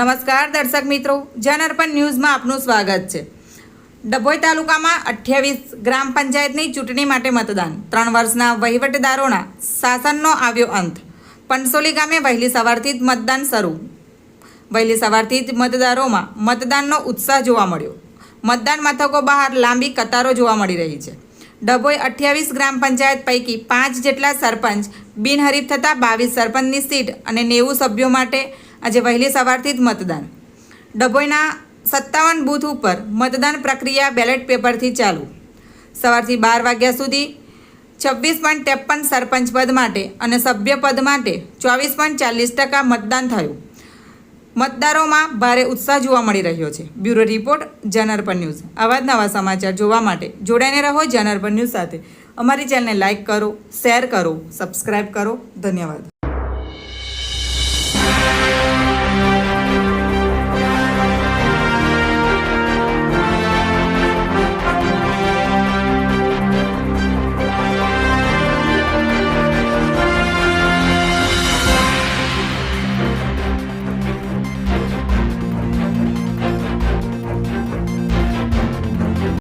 નમસ્કાર દર્શક મિત્રો જનઅર્પણ ન્યૂઝમાં આપનું સ્વાગત છે. ડભોઈ તાલુકામાં અઠ્યાવીસ ગ્રામ પંચાયતની ચૂંટણી માટે મતદાન. ત્રણ વર્ષના વહીવટદારોના શાસનનો આવ્યો અંત. પંસોલી ગામે વહેલી સવારથી જ મતદાન શરૂ. વહેલી સવારથી જ મતદારોમાં મતદાનનો ઉત્સાહ જોવા મળ્યો. મતદાન મથકો બહાર લાંબી કતારો જોવા મળી રહી છે. ડભોઈ અઠ્યાવીસ ગ્રામ પંચાયત પૈકી પાંચ જેટલા સરપંચ બિનહરીફ થતાં બાવીસ સરપંચની સીટ અને નેવું સભ્યો માટે આજે વહેલી સવારથી જ મતદાન. ડભોઈના સત્તાવન બૂથ ઉપર મતદાન પ્રક્રિયા બેલેટ પેપરથી ચાલુ. સવારથી બાર વાગ્યા સુધી છવ્વીસ પોઈન્ટ ત્રેપન સરપંચ પદ માટે અને સભ્ય પદ માટે ચોવીસ પોઈન્ટ ચાલીસ ટકા મતદાન થયું. મતદારોમાં ભારે ઉત્સાહ જોવા મળી રહ્યો છે. Bureau report Janarpan news. આવા જ નવા સમાચાર જોવા માટે જોડાઈને રહો જનઅર્પણ ન્યૂઝ સાથે. અમારી ચેનલને લાઇક કરો, શેર કરો સબસ્ક્રાઈબ કરો. ધન્યવાદ.